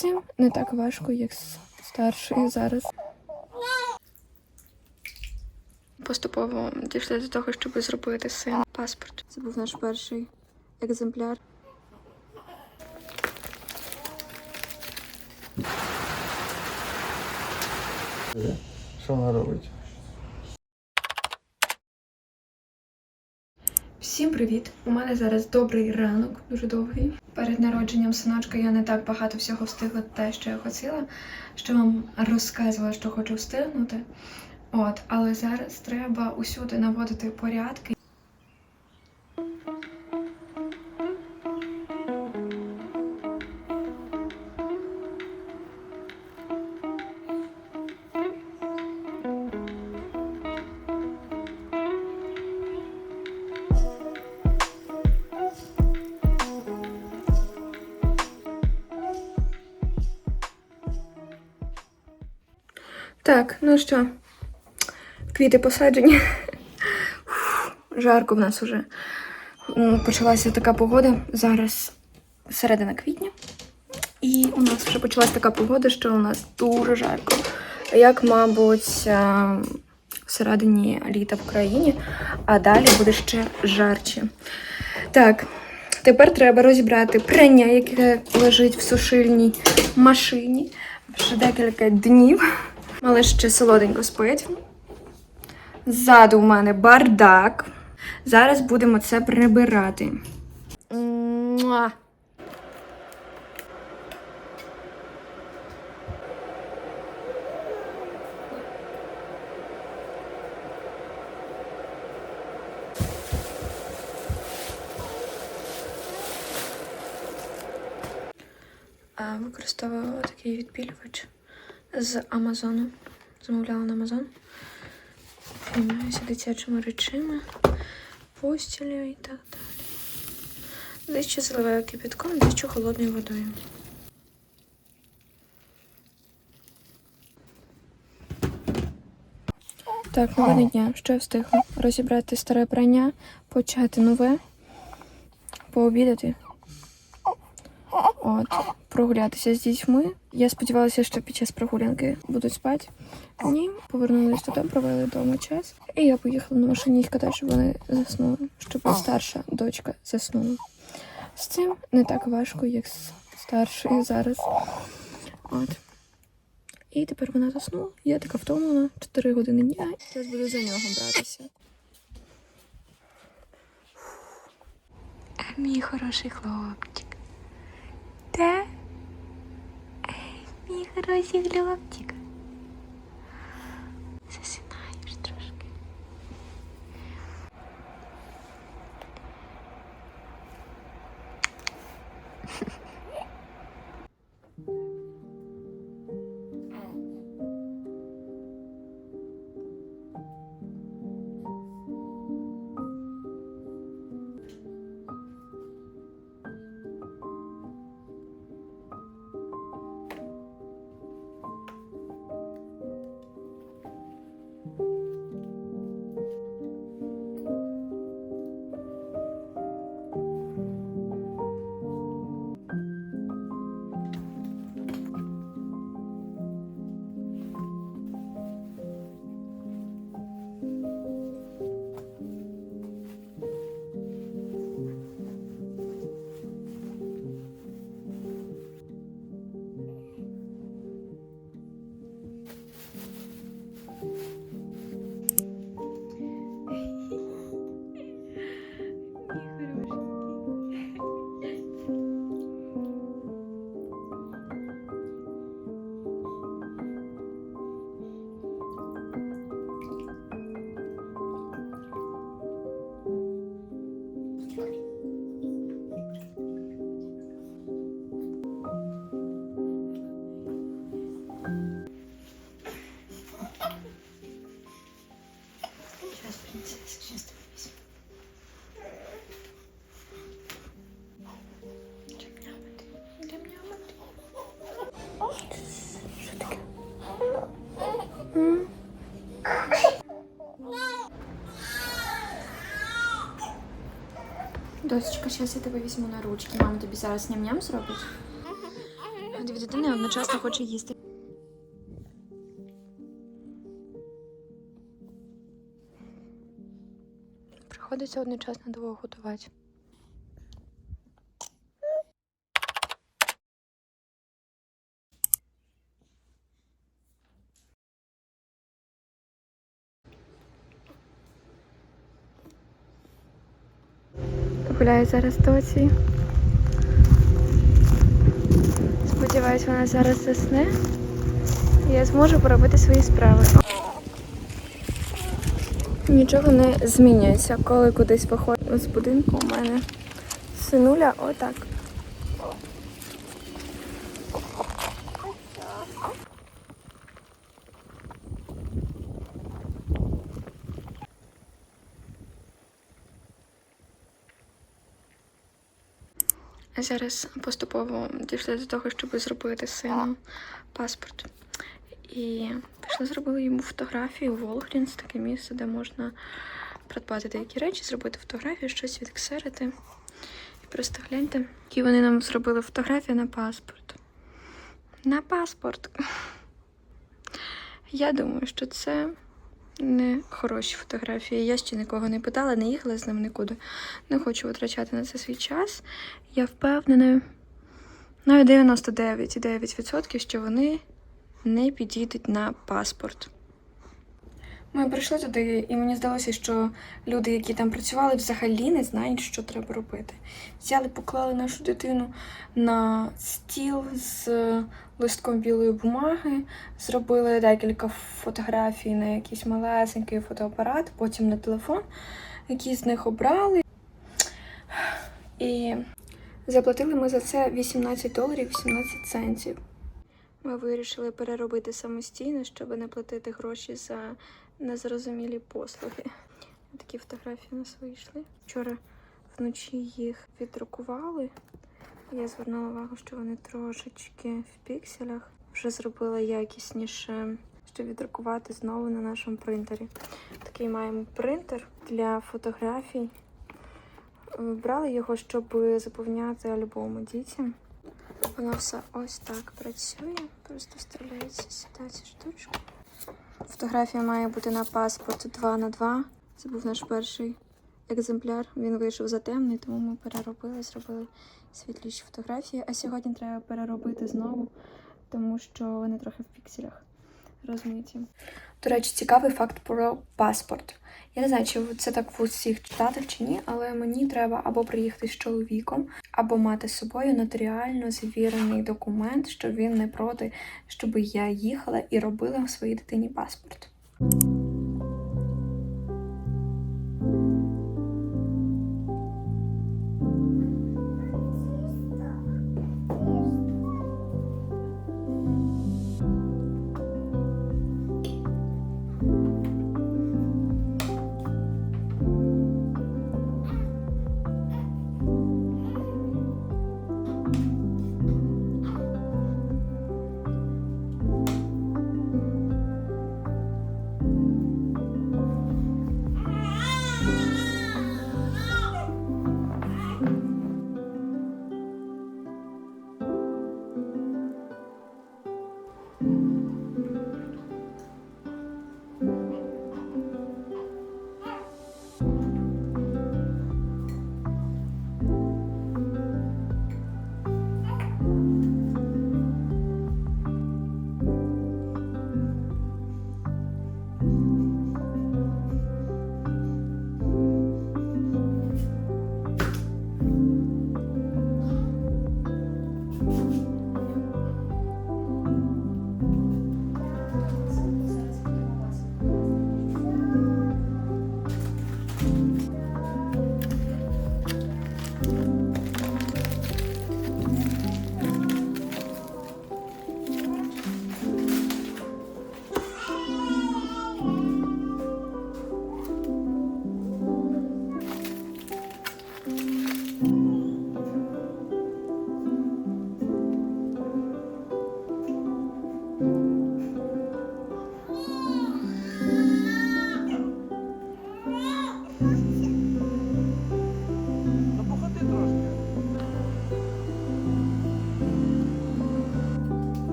цим не так важко, як старшою зараз. Поступово дійшли до того, щоб зробити син паспорт. Це був наш перший екземпляр. Що вона робить? Всім привіт! У мене зараз добрий ранок, дуже довгий. Перед народженням синочка я не так багато всього встигла те, що я хотіла, що вам розказувала, що хочу встигнути. От, але зараз треба усюди наводити порядки. Так, ну що, квіти посаджені. Жарко в нас уже. Почалася така погода. Зараз середина квітня. І у нас вже почалася така погода, що у нас дуже жарко. Як, мабуть, е, всередині літа в країні, а далі буде ще жарче. Так, тепер треба розібрати прання, яке лежить в сушильній машині вже декілька днів. Але ще солоденько спить. Ззаду у мене бардак. Зараз будемо це прибирати. Муа. Використовувала такий відбілювач з Амазону. Замовляла на Амазон. Займаюся дитячими речами, постілю і так далі. Дещо заливаю кипятком, дещо холодною водою. Так, новини дня. Що я встигла? Розібрати старе прання, почати нове, пообідати. От, прогулятися з дітьми. Я сподівалася, що під час прогулянки будуть спати. Ні, повернулись додому, провели вдома час. І я поїхала на машині їх катати, щоб вони заснули, щоб старша дочка заснула. З цим не так важко, як з старшою зараз. От. І тепер вона заснула. Я така втомлена, 4 години дня. Зараз буду за нього братися. А мій хороший хлопчик. Да? Мій хороший хлопчик. Досочка, зараз я тебе візьму на ручки. Мама тобі зараз ням-ням зробить. Дві дитини одночасно хоче їсти. Приходиться одночасно двох готувати. Гуляю зараз Тоці. Сподіваюсь, вона зараз засне. І я зможу поробити свої справи. Нічого не змінюється, коли кудись виходжу з будинку. У мене синуля отак. Зараз поступово дійшли до того, щоб зробити сину паспорт. І пішли, зробили йому фотографію Волгрінс, таке місце, де можна придбати деякі речі, зробити фотографію, щось відксерити. І просто гляньте, які вони нам зробили фотографію на паспорт. На паспорт. Я думаю, що це не хороші фотографії. Я ще нікого не питала, не їхала з ним нікуди. Не хочу витрачати на це свій час. Я впевнена, навіть 99,9%, що вони не підійдуть на паспорт. Ми прийшли туди, і мені здалося, що люди, які там працювали, взагалі не знають, що треба робити. Взяли, поклали нашу дитину на стіл з листком білої бумаги, зробили декілька фотографій на якийсь малесенький фотоапарат, потім на телефон, які з них обрали. І заплатили ми за це 18 доларів 18 центів. Ми вирішили переробити самостійно, щоб не платити гроші за незрозумілі послуги. Такі фотографії у нас вийшли. Вчора вночі їх віддрукували. Я звернула увагу, що вони трошечки в пікселях. Вже зробила якісніше, щоб віддрукувати знову на нашому принтері. Такий маємо принтер для фотографій. Брали його, щоб заповняти альбоми дітям. Воно все ось так працює. Просто вставляється сюди ця штучка. Фотографія має бути на паспорт 2 на 2. Це був наш перший екземпляр. Він вийшов затемний, тому ми переробили, зробили світліші фотографії. А сьогодні треба переробити знову, тому що вони трохи в пікселях розмиті. До речі, цікавий факт про паспорт. Я не знаю, чи це так в усіх штатах чи ні, але мені треба або приїхати з чоловіком, або мати з собою нотаріально завірений документ, щоб він не проти, щоб я їхала і робила своїй дитині паспорт.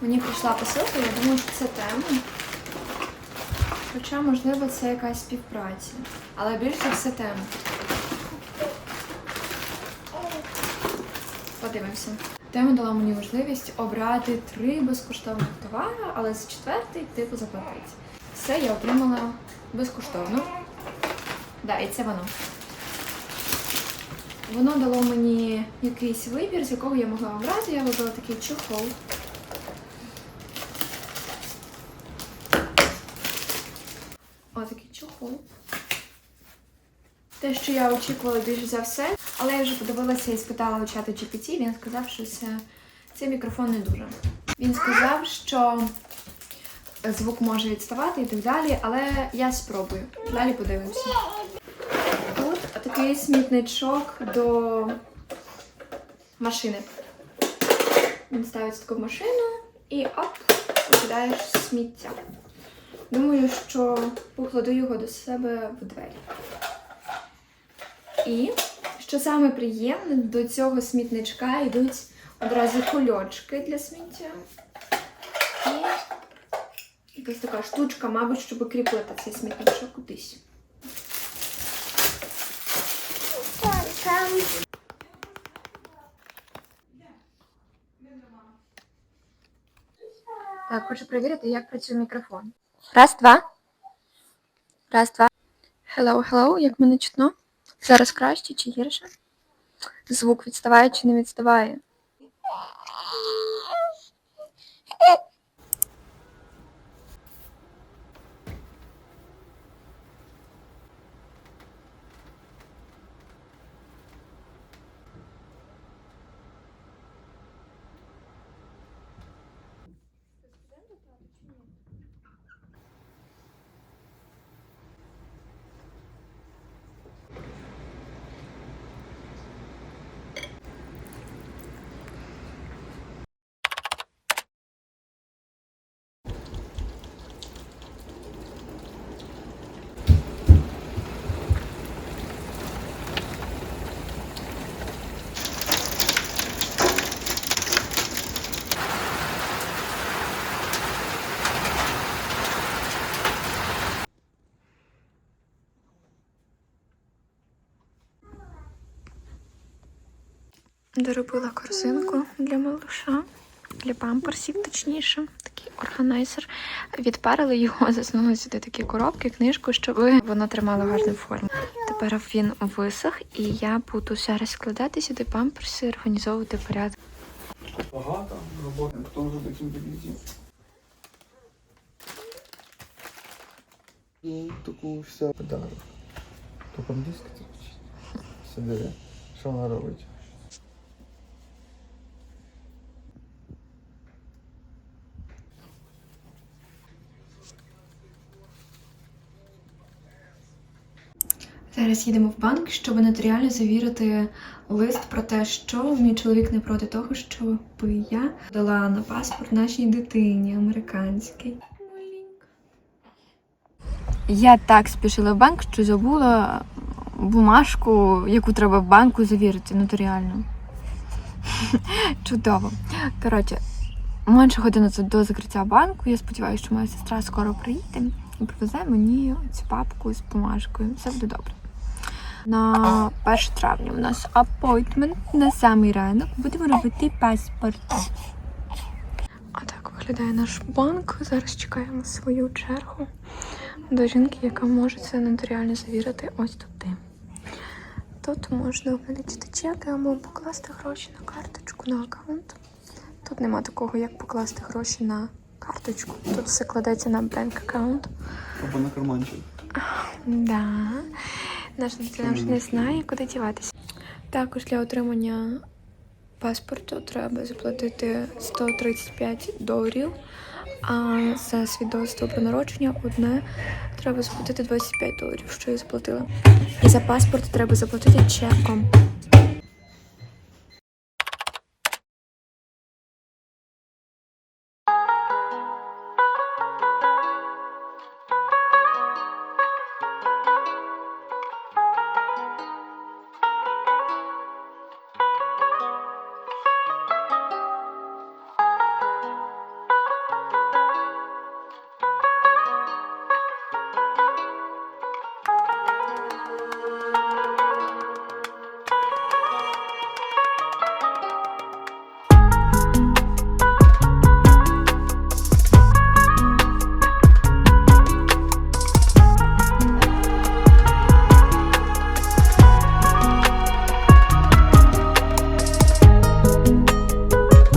Мені прийшла посилка, я думаю, що це тема. Хоча, можливо, це якась співпраця. Але більш за все тема. Подивимося. Тема дала мені можливість обрати три безкоштовних товари, але за четвертий типу заплатити. Все я отримала безкоштовно. Да, і це воно. Воно дало мені якийсь вибір, з якого я могла обрати. Я вибрала такий чохол. Отакий. Те, що я очікувала більш за все, але я вже подивилася і спитала у чата GPT, він сказав, що це, цей мікрофон не дуже. Він сказав, що звук може відставати і так далі, але я спробую. Далі подивимося. Тут такий смітничок до машини. Він ставиться таку машину і оп, викидаєш сміття. Думаю, що покладу його до себе в двері. І що саме приємне, до цього смітничка йдуть одразу кульочки для сміття. І якась така штучка, мабуть, щоб кріпити цей смітничок кудись. Так, хочу перевірити, як працює мікрофон. Раз, два. Раз, два. Hello, hello, як мене чутно? Зараз краще чи гірше? Звук відставає чи не відставає? Доробила корзинку для малыша, для памперсів, точніше, такий органайзер. Відпарили його, засунули сюди такі коробки, книжку, щоб воно тримало гарну форму. Тепер він висох, і я буду зараз складати сюди памперси, організовувати порядок. Багато роботи, потім вже таким підійти. Ну, таку вся подарок. То по-англійськи це вчить. Що вона робить? Зараз їдемо в банк, щоб нотаріально завірити лист про те, що мій чоловік не проти того, щоб я дала на паспорт нашій дитині американській. Я так спішила в банк, що забула бумажку, яку треба в банку завірити нотаріально. Чудово. Коротше, менше години до закриття банку. Я сподіваюся, що моя сестра скоро приїде і привезе мені цю папку з бумажкою. Все буде добре. На 1 травня у нас апойтмент на самий ранок. Будемо робити паспорт. А так виглядає наш банк. Зараз чекаємо свою чергу до жінки, яка може це нотаріально завірити ось туди. Тут можна вилічити чеки або покласти гроші на карточку, на аккаунт. Тут нема такого, як покласти гроші на карточку. Тут все кладеться на бенк аккаунт. Або на карманчик. Да. Наш дитина вже не знає, куди діватися. Також для отримання паспорту треба заплатити 135 доларів, а за свідоцтво про народження одне треба заплатити 25 доларів, що я заплатила. І за паспорт треба заплатити чеком.